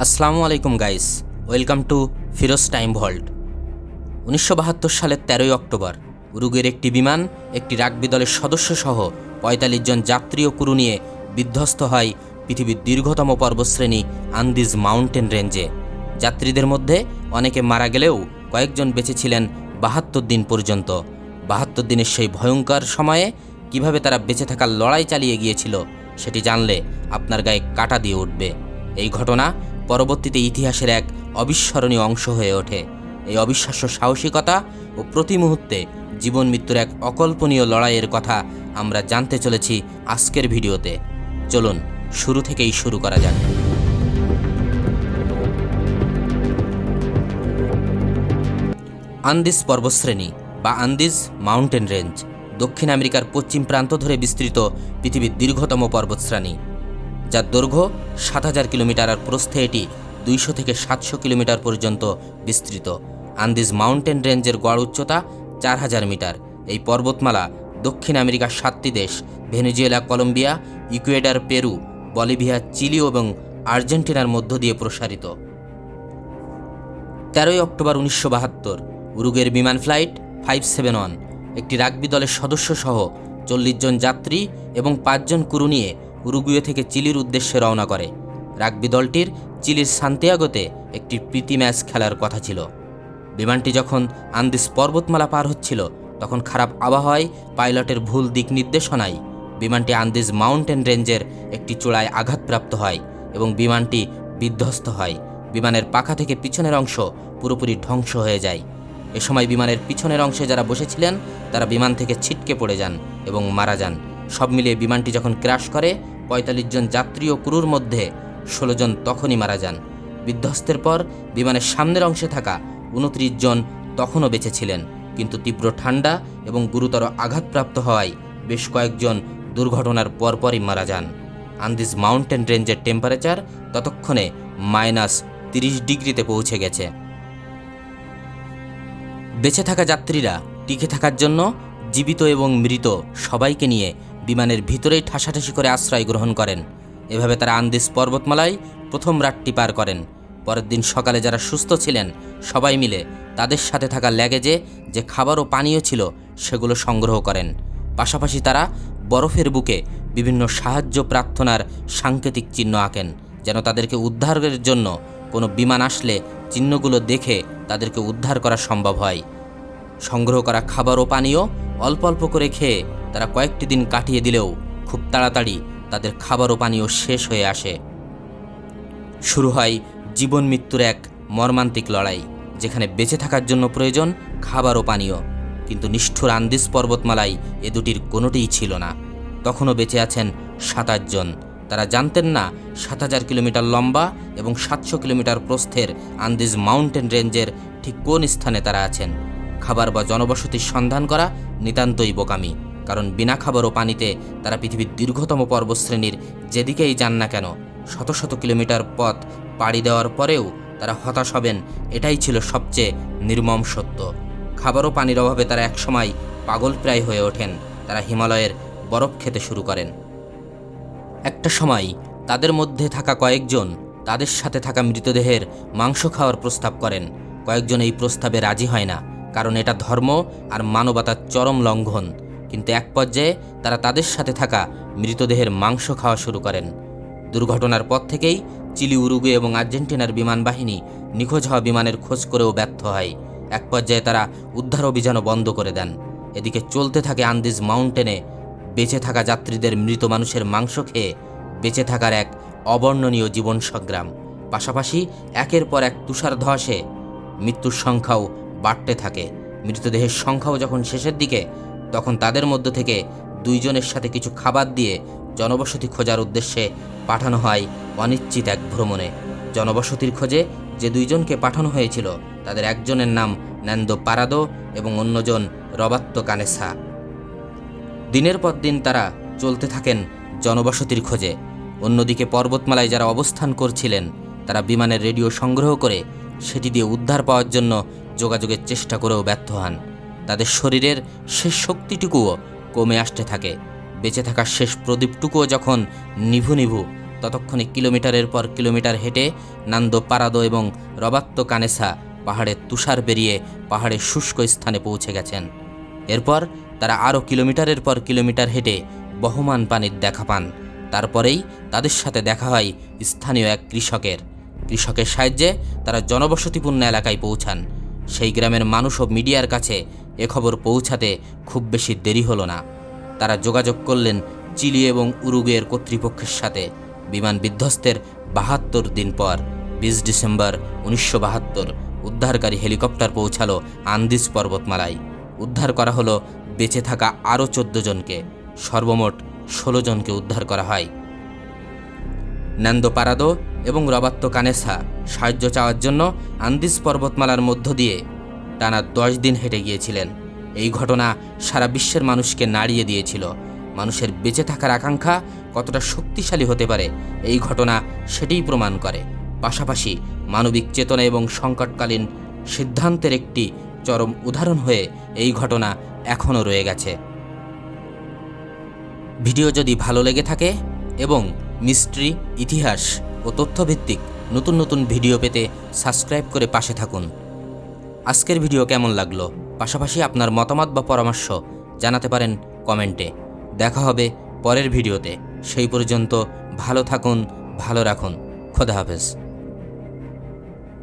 আসসালামু আলাইকুম guys, welcome to Firoz time vault. উনিশশো বাহাত্তর সালের তেরোই অক্টোবর উরুগের একটি বিমান, একটি রাগবি দলের সদস্য সহ পঁয়তাল্লিশ জন যাত্রী ও কুরু নিয়ে বিধ্বস্ত হয় পৃথিবীর দীর্ঘতম পর্বতশ্রেণী আন্দিজ মাউন্টেন রেঞ্জে। যাত্রীদের মধ্যে অনেকে মারা গেলেও কয়েকজন বেঁচে ছিলেন বাহাত্তর দিন পর্যন্ত। বাহাত্তর দিনের সেই ভয়ঙ্কর সময়ে কীভাবে তারা বেঁচে থাকার লড়াই চালিয়ে গিয়েছিল, সেটি জানলে আপনার গায়ে কাটা দিয়ে উঠবে। এই ঘটনা পরবর্তীতে ইতিহাসের এক অবিস্মরণীয় অংশ হয়ে ওঠে। এই অবিশ্বাস্য সাহসিকতা ও প্রতি মুহূর্তে জীবন মৃত্যুর এক অকল্পনীয় লড়াইয়ের কথা আমরা জানতে চলেছি আজকের ভিডিওতে। চলুন, শুরু থেকেই শুরু করা যাক। আন্দিজ পর্বতশ্রেণী বা আন্দিজ মাউন্টেন রেঞ্জ, দক্ষিণ আমেরিকার পশ্চিম প্রান্ত ধরে বিস্তৃত পৃথিবীর দীর্ঘতম পর্বতশ্রেণী। যার দৈর্ঘ্য সাত হাজার কিলোমিটার আর প্রস্থে এটি দুইশো থেকে সাতশো কিলোমিটার পর্যন্ত বিস্তৃত। আন্দিজ মাউন্টেন রেঞ্জের গড় উচ্চতা চার হাজার মিটার। এই পর্বতমালা দক্ষিণ আমেরিকার সাতটি দেশ, Venezuela, Colombia, Ecuador, Peru, Bolivia, Chile এবং আর্জেন্টিনার মধ্য দিয়ে প্রসারিত। তেরোই অক্টোবর উনিশশো বাহাত্তর, উরুগের বিমান ফ্লাইট ফাইভ সেভেন ওয়ান, একটি রাগবি দলের সদস্য সহ চল্লিশ জন যাত্রী এবং পাঁচজন কুরু নিয়ে উরুগুয়ে থেকে চিলির উদ্দেশ্যে রওনা করে। রাগবি দলটির চিলির সান্তিয়াগোতে একটি প্রীতি ম্যাচ খেলার কথা ছিল। বিমানটি যখন আন্দিস পর্বতমালা পার হচ্ছিল, তখন খারাপ আবহাওয়ায় পাইলটের ভুল দিক নির্দেশনায় বিমানটি আন্দিজ মাউন্টেন রেঞ্জের একটি চূড়ায় আঘাতপ্রাপ্ত হয় এবং বিমানটি বিধ্বস্ত হয়। বিমানের পাখা থেকে পিছনের অংশ পুরোপুরি ধ্বংস হয়ে যায়। এ সময় বিমানের পিছনের অংশে যারা বসেছিলেন, তারা বিমান থেকে ছিটকে পড়ে যান এবং মারা যান। সব মিলিয়ে বিমানটি যখন ক্র্যাশ করে, পঁয়তাল্লিশ জন যাত্রী ও ক্রুর মধ্যে ষোলো জন তখনই মারা যান। বিধ্বস্তের পর বিমানের সামনের অংশে থাকা উনত্রিশ জন তখনও বেঁচে ছিলেন। কিন্তু তীব্র ঠান্ডা এবং গুরুতর আঘাতপ্রাপ্ত হওয়ায় বেশ কয়েকজন দুর্ঘটনার পরপরই মারা যান। আন্দিজ মাউন্টেন রেঞ্জের টেম্পারেচার ততক্ষণে মাইনাস তিরিশ ডিগ্রিতে পৌঁছে গেছে। বেঁচে থাকা যাত্রীরা টিকে থাকার জন্য জীবিত এবং মৃত সবাইকে নিয়ে বিমানের ভিতরেই ঠাসাঠাসি করে আশ্রয় গ্রহণ করেন। এভাবে তারা আন্দিজ পর্বতমালায় প্রথম রাতটি পার করেন। পরের দিন সকালে যারা সুস্থ ছিলেন, সবাই মিলে তাদের সাথে থাকা ল্যাগেজে যে খাবার ও পানীয় ছিল, সেগুলো সংগ্রহ করেন। পাশাপাশি তারা বরফের বুকে বিভিন্ন সাহায্য প্রার্থনার সাংকেতিক চিহ্ন আঁকেন, যেন তাদেরকে উদ্ধারের জন্য কোনো বিমান আসলে চিহ্নগুলো দেখে তাদেরকে উদ্ধার করা সম্ভব হয়। সংগ্রহ করা খাবার ও পানীয় অল্প অল্প করে খেয়ে তারা কয়েকটি দিন কাটিয়ে দিলেও খুব তাড়াতাড়ি তাদের খাবার ও পানীয় শেষ হয়ে আসে। শুরু হয় জীবন মৃত্যুর এক মর্মান্তিক লড়াই, যেখানে বেঁচে থাকার জন্য প্রয়োজন খাবার ও পানীয়। কিন্তু নিষ্ঠুর আন্দিজ পর্বতমালায় এ দুটির কোনোটিই ছিল না। তখনও বেঁচে আছেন সাতাশ জন। তারা জানতেন না সাত হাজার কিলোমিটার লম্বা এবং সাতশো কিলোমিটার প্রস্থের আন্দিজ মাউন্টেন রেঞ্জের ঠিক কোন স্থানে তারা আছেন। খাবার বা জনবসতির সন্ধান করা নিতান্তই বোকামি। কারণ বিনা খাবার ও পানিতে তারা পৃথিবীর দীর্ঘতম পর্বশ্রেণীর যেদিকেই যান না কেন, শত শত কিলোমিটার পথ পাড়ি দেওয়ার পরেও তারা হতাশ হবেন, এটাই ছিল সবচেয়ে নির্মম সত্য। খাবার ও পানির অভাবে তারা একসময় পাগল প্রায় হয়ে ওঠেন, তারা হিমালয়ের বরফ খেতে শুরু করেন। একটা সময় তাদের মধ্যে থাকা কয়েকজন তাদের সাথে থাকা মৃতদেহের মাংস খাওয়ার প্রস্তাব করেন। কয়েকজন এই প্রস্তাবে রাজি হয় না, কারণ এটা ধর্ম আর মানবতার চরম লঙ্ঘন। কিন্তু এক পর্যায়ে তারা তাদের সাথে থাকা মৃতদেহের মাংস খাওয়া শুরু করেন। দুর্ঘটনার পর থেকেই চিলি, উরুগুয়ে এবং আর্জেন্টিনার বিমান বাহিনী নিখোঁজ হওয়া বিমানের খোঁজ করেও ব্যর্থ হয়। এক পর্যায়ে তারা উদ্ধার অভিযানও বন্ধ করে দেন। এদিকে চলতে থাকে আন্দিজ মাউন্টেনে বেঁচে থাকা যাত্রীদের মৃত মানুষের মাংস খেয়ে বেঁচে থাকার এক অবর্ণনীয় জীবন সংগ্রাম। পাশাপাশি একের পর এক তুষার ধসে মৃত্যুর সংখ্যাও বাড়তে থাকে। মৃতদেহের সংখ্যাও যখন শেষের দিকে তখন তাদের মধ্য থেকে দুইজনের সাথে কিছু খাবার দিয়ে জনবসতি খোঁজার উদ্দেশ্যে পাঠানো হয় অনিশ্চিত এক ভ্রমণে। জনবসতির খোঁজে যে দুইজনকে পাঠানো হয়েছিল, তাদের একজনের নাম ন্যান্দো পারাদো এবং অন্যজন রবাত্ত কানেসা। দিনের পর দিন তারা চলতে থাকেন জনবসতির খোঁজে। অন্যদিকে পর্বতমালায় যারা অবস্থান করছিলেন, তারা বিমানের রেডিও সংগ্রহ করে সেটি দিয়ে উদ্ধার পাওয়ার জন্য যোগাযোগের চেষ্টা করেও ব্যর্থ হন। তাদের শরীরের শেষ শক্তিটুকুও কমে আসতে থাকে। বেঁচে থাকার শেষ প্রদীপটুকুও যখন নিভু নিভু, ততক্ষণে কিলোমিটারের পর কিলোমিটার হেঁটে নান্দো পারাদো এবং রবাত্ত কানেসা পাহাড়ের তুষার বেরিয়ে পাহাড়ের শুষ্ক স্থানে পৌঁছে গেছেন। এরপর তারা আরও কিলোমিটারের পর কিলোমিটার হেঁটে বহমান পানির দেখা পান। তারপরেই তাদের সাথে দেখা হয় স্থানীয় এক কৃষকের। কৃষকের সাহায্যে তারা জনবসতিপূর্ণ এলাকায় পৌঁছান। সেই গ্রামের মানুষ ও মিডিয়ার কাছে এ খবর পৌঁছাতে খুব বেশি দেরি হলো না। তারা যোগাযোগ করলেন চিলি এবং উরুগুয়ের কর্তৃপক্ষের সাথে। বিমান বিধ্বস্তের বাহাত্তর দিন পর, বিশ ডিসেম্বর উনিশশো বাহাত্তর, উদ্ধারকারী হেলিকপ্টার পৌঁছালো আন্দিজ পর্বতমালায়। উদ্ধার করা হলো বেঁচে থাকা আরও চোদ্দ জনকে। সর্বমোট ষোলো জনকে উদ্ধার করা হয়। ন্যান্দো পারাদো এবং রবাত্তো কানেসা সাহায্য চাওয়ার জন্য আন্দিজ পর্বতমালার মধ্য দিয়ে টানা দশ দিন হেঁটে গিয়েছিলেন। এই ঘটনা সারা বিশ্বের মানুষকে নাড়িয়ে দিয়েছিল। মানুষের বেঁচে থাকার আকাঙ্ক্ষা কতটা শক্তিশালী হতে পারে, এই ঘটনা সেটিই প্রমাণ করে। পাশাপাশি মানবিক চেতনা এবং সংকটকালীন সিদ্ধান্তের একটি চরম উদাহরণ হয়ে এই ঘটনা এখনও রয়ে গেছে। ভিডিও যদি ভালো লেগে থাকে এবং মিস্ট্রি, ইতিহাস ও তথ্যভিত্তিক নতুন নতুন ভিডিও পেতে সাবস্ক্রাইব করে পাশে থাকুন। আজকের ভিডিও কেমন লাগল? পাশাপাশি আপনার মতামত বা পরামর্শ জানাতে পারেন কমেন্টে। দেখা হবে পরের ভিডিওতে। সেই পর্যন্ত ভালো থাকুন, ভালো রাখুন। খোদা হাফেজ।